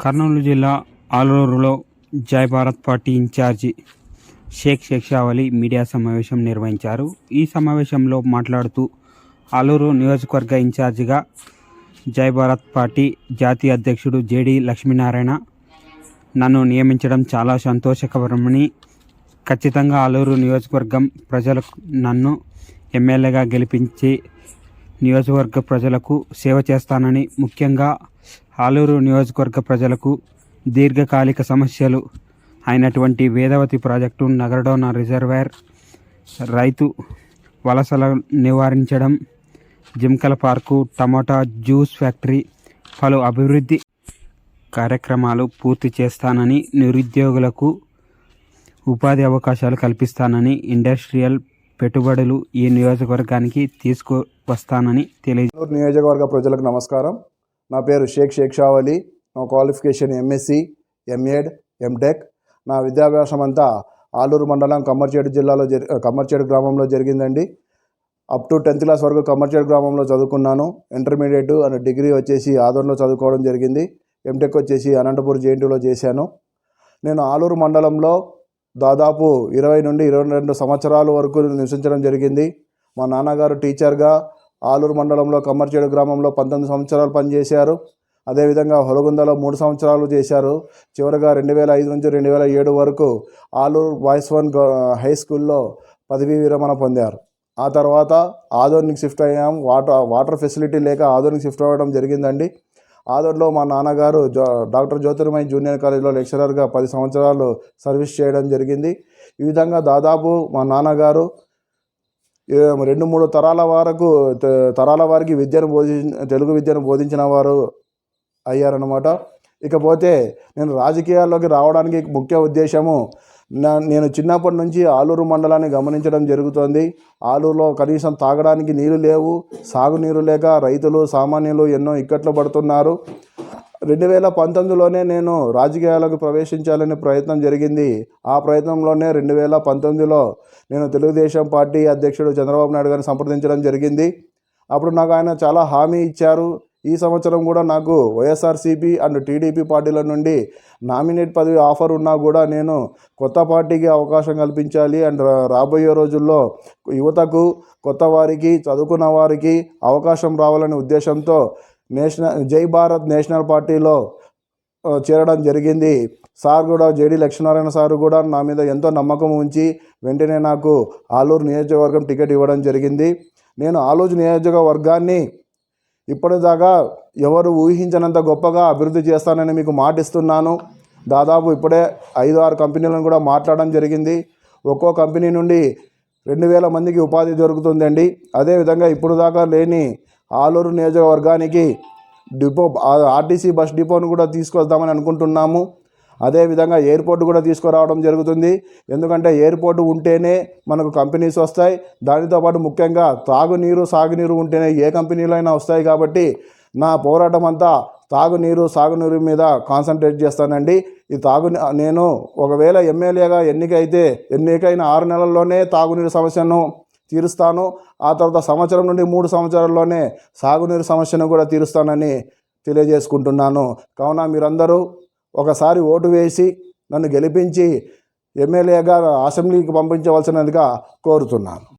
కర్నూలు జిల్లా ఆలూరులో Jai Bharat party incharge Shaik Shaikshavali media సమావేశం నిర్వహించారు. ఈ సమావేశంలో మాట్లాడుతూ ఆలూరు నియోజకవర్గ ఇన్ఛార్జిగా జై భారత్ పార్టీ జాతీయ అధ్యక్షుడు జేడి లక్ష్మీనారాయణ నన్ను నియమించడం చాలా సంతోషకరమని ఖచ్చితంగా ఆలూరు నియోజకవర్గం ప్రజలకు నన్ను ఎమ్మెల్యేగా గెలిపించి నియోజకవర్గ ప్రజలకు సేవ చేస్తానని ముఖ్యంగా ఆలూరు నియోజకవర్గ ప్రజలకు దీర్ఘకాలిక సమస్యలు అయినటువంటి వేదవతి ప్రాజెక్టు నగరడోన రిజర్వాయర్ రైతు వలసల నివారించడం జింకల పార్కు టమాటా జ్యూస్ ఫ్యాక్టరీ పలు అభివృద్ధి కార్యక్రమాలు పూర్తి చేస్తానని నిరుద్యోగులకు ఉపాధి అవకాశాలు కల్పిస్తానని ఇండస్ట్రియల్ పెట్టుబడులు ఈ నియోజకవర్గానికి తీసుకువస్తానని తెలియ నియోజకవర్గ ప్రజలకు నమస్కారం. నా పేరు షేక్ షేక్ షావలి నా క్వాలిఫికేషన్ ఎంఎస్సి ఎంఏడ్ ఎంటెక్ నా విద్యాభ్యాసం అంతా ఆలూరు మండలం కమ్మర్చేడు జిల్లాలో జరి కమ్మర్చేడు గ్రామంలో జరిగిందండి. అప్ టు టెన్త్ క్లాస్ వరకు కమ్మర్చేడు గ్రామంలో చదువుకున్నాను. ఇంటర్మీడియట్ అండ్ డిగ్రీ వచ్చేసి ఆదోర్లో చదువుకోవడం జరిగింది. ఎంటెక్ వచ్చేసి అనంతపూర్ జేఎన్టీలో చేశాను. నేను ఆలూరు మండలంలో దాదాపు ఇరవై నుండి ఇరవై రెండు సంవత్సరాల వరకు నివసించడం జరిగింది. మా నాన్నగారు టీచర్గా ఆలూరు మండలంలో కమ్మర్చేడు గ్రామంలో పంతొమ్మిది సంవత్సరాలు పనిచేశారు. అదేవిధంగా హొలగుందలో మూడు సంవత్సరాలు చేశారు. చివరిగా రెండు వేల ఐదు నుంచి రెండు వేల ఏడు వరకు ఆలూరు బాయ్స్ వన్ గ- హై స్కూల్లో పదవీ విరమణ పొందారు. ఆ తర్వాత ఆదోనికి షిఫ్ట్ అయ్యాం. వాటర్ వాటర్ ఫెసిలిటీ లేక ఆదోనికి షిఫ్ట్ అవ్వడం జరిగిందండి. ఆదోన్లో మా నాన్నగారు జో డాక్టర్ జ్యోతిర్మయ జూనియర్ కాలేజ్లో లెక్చరర్గా పది సంవత్సరాలు సర్వీస్ చేయడం జరిగింది. ఈ విధంగా దాదాపు మా నాన్నగారు రెండు మూడు తరాల వరకు త- తరాల వారికి విద్యను బోధి తెలుగు విద్యను బోధించిన వారు అయ్యారనమాట ఇకపోతే నేను రాజకీయాల్లోకి రావడానికి ముఖ్య ఉద్దేశము నా నేను చిన్నప్పటి నుంచి ఆలూరు మండలాన్ని గమనించడం జరుగుతోంది. ఆలూరులో కనీసం తాగడానికి నీళ్ళు లేవు సాగునీరు లేక రైతులు సామాన్యులు ఎన్నో ఇక్కట్లు పడుతున్నారు. రెండు వేల పంతొమ్మిదిలోనే నేను రాజకీయాలకు ప్రవేశించాలనే ప్రయత్నం జరిగింది. ఆ ప్రయత్నంలోనే రెండు వేల పంతొమ్మిదిలో నేను తెలుగుదేశం పార్టీ అధ్యక్షుడు చంద్రబాబు నాయుడు గారిని సంప్రదించడం జరిగింది. అప్పుడు నాకు ఆయన చాలా హామీ ఇచ్చారు. ఈ సంవత్సరం కూడా నాకు వైఎస్ఆర్సీపీ అండ్ టీడీపీ పార్టీల నుండి నామినేట్ పదవి ఆఫర్ ఉన్నా కూడా నేను కొత్త పార్టీకి అవకాశం కల్పించాలి అండ్ రాబోయే రోజుల్లో యువతకు కొత్త వారికి చదువుకున్న వారికి అవకాశం రావాలనే ఉద్దేశంతో నేషనల్ జై భారత్ నేషనల్ పార్టీలో చేరడం జరిగింది. సార్ కూడా జేడి లక్ష్మీనారాయణ సార్ కూడా నా మీద ఎంతో నమ్మకం ఉంచి వెంటనే నాకు ఆలూరు నియోజకవర్గం టికెట్ ఇవ్వడం జరిగింది. నేను ఆలూరు నియోజకవర్గాన్ని ఇప్పటిదాకా ఎవరు ఊహించినంత గొప్పగా అభివృద్ధి చేస్తానని మీకు మాటిస్తున్నాను. దాదాపు ఇప్పుడే ఐదు ఆరు కంపెనీలను కూడా మాట్లాడడం జరిగింది. ఒక్కో కంపెనీ నుండి రెండు వేల మందికి ఉపాధి దొరుకుతుందండి. అదేవిధంగా ఇప్పుడు దాకా లేని ఆలూరు నియోజకవర్గానికి డిపో ఆర్టీసీ బస్ డిపోను కూడా తీసుకొద్దామని అనుకుంటున్నాము. అదేవిధంగా ఎయిర్పోర్ట్ కూడా తీసుకురావడం జరుగుతుంది. ఎందుకంటే ఎయిర్పోర్ట్ ఉంటేనే మనకు కంపెనీస్ వస్తాయి. దానితో పాటు ముఖ్యంగా తాగునీరు సాగునీరు ఉంటేనే ఏ కంపెనీలు అయినా వస్తాయి కాబట్టి నా పోరాటం అంతా తాగునీరు సాగునీరు మీద కాన్సన్ట్రేట్ చేస్తానండి. ఈ తాగు నేను ఒకవేళ ఎమ్మెల్యేగా ఎన్నికైతే ఎన్నికైన ఆరు నెలల్లోనే తాగునీరు సమస్యను తీరుస్తాను. ఆ తర్వాత సంవత్సరం నుండి మూడు సంవత్సరాల్లోనే సాగునీరు సమస్యను కూడా తీరుస్తానని తెలియజేసుకుంటున్నాను. కావున మీరందరూ ఒకసారి ఓటు వేసి నన్ను గెలిపించి ఎమ్మెల్యేగా అసెంబ్లీకి పంపించవలసినదిగా కోరుతున్నాను.